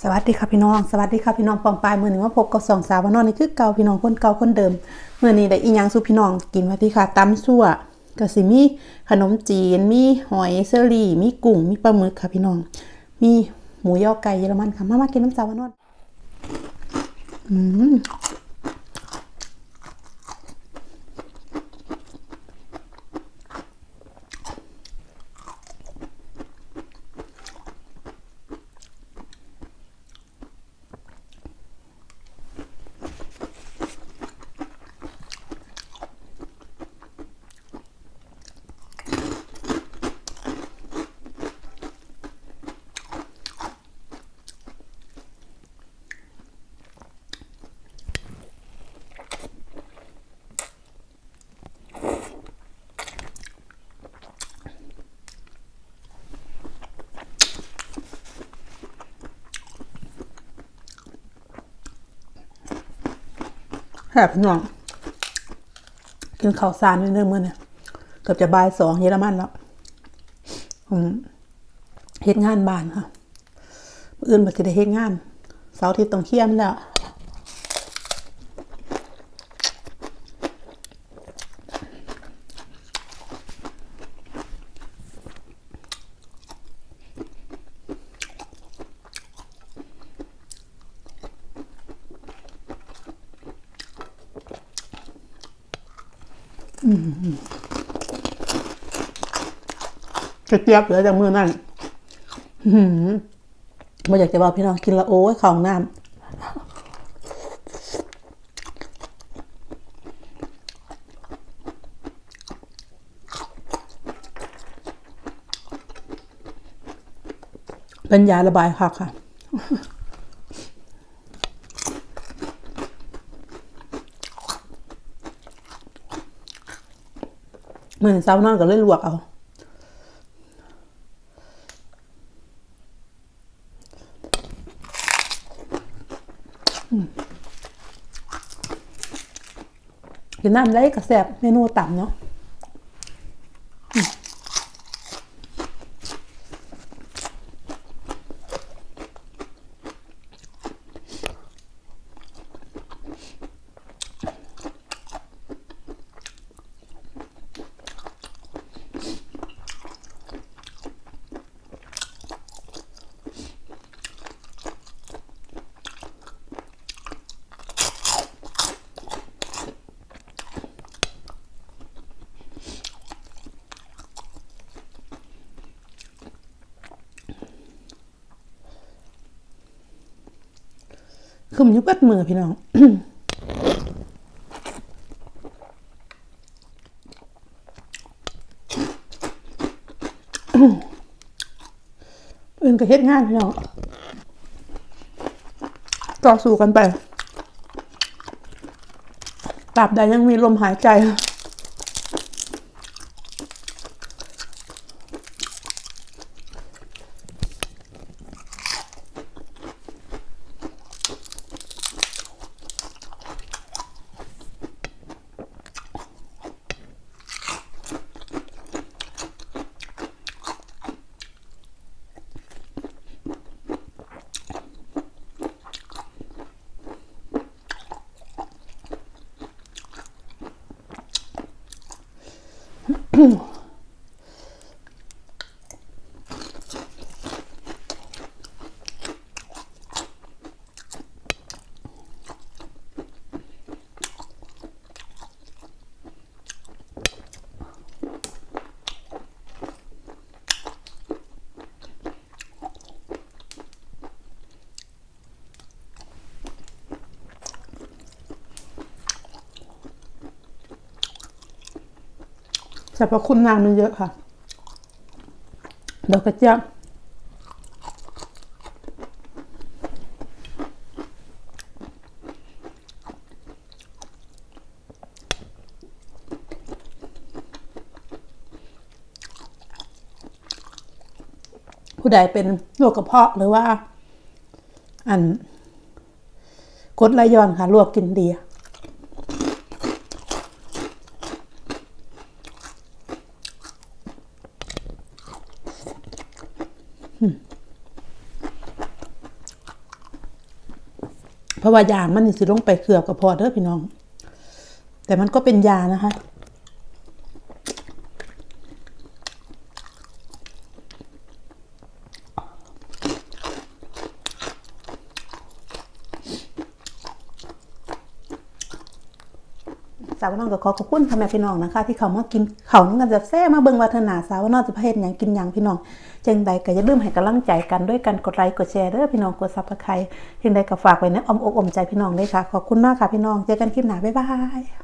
สวัสดีค่ะพี่น้อง สวัสดีค่ะพี่น้องปองปลายมือหนึ่งว่าพบกับสองสาววันอนนี่คือเก่าพี่น้องคนเก่าคนเดิมเมื่อนี้ได้อีหยังสู่พี่น้องกินวันที่ค่ะตำซั่วกะสิมีขนมจีนมีหอยเซอรี่มีกุ้งมีปลาหมึกค่ะพี่น้อง มีหมูยอไก่เยอรมันค่ะมามากินน้ำสาววานอนอืม แซ่บพี่น้องกินข้าวสารนิดนึงมื้อเนี่ยเกือบจะบ่ายสองเยอรมันแล้วเฮ็ดงานบ้านค่ะอื่นบ่สิได้เฮ็ดงาน เสาร์ที่ต้องเคลียมแล้ว กระเจี๊ยบเหลือจากมือนั่นไม่อยากจะบอกพี่น้องกินละโอ้ยของน้ำเป็นยาระบายค่ะค่ะ มือนเช้านอนก็เลยลวกเอากินน้ำได้กระแสบเมนูต่ำเนาะ คือมันยุบกัดมือพี่น้องอื่นก็เฮ็ดงานพี่น้องต่อสู้กันไปตราบใดยังมีลมหายใจ 嗯 สรรพคุณนางมันเยอะค่ะ ดอกกระเจี๊ยบผู้ใดเป็นโรคกระเพาะหรือว่า อันกดไหลย้อนค่ะลวกกินดี อ เพราะว่ายางมันสิลงไปเกือบกับพอเด้อพี่น้อง แต่มันก็เป็นยานะคะาวน้องก็ขอขอบคุณพ่อแม่พี่น้องนะคะ ที่เขามากินเขาวน้ำกันแซ่มาเบิ่งวัฒนาสาวน้องจะเพศอย่างกินอย่างพี่น้องจังใดก็อย่าลืมให้กำลังใจกันด้วยกันกดไลค์กดแชร์เด้อพี่น้องกดซับสไครต์จังใดก็ฝากไว้ในอ้อมอกอมใจพี่น้องด้วยค่ะขอบคุณมากค่ะพี่น้องเจอกันคลิปหน้าบ๊ายบาย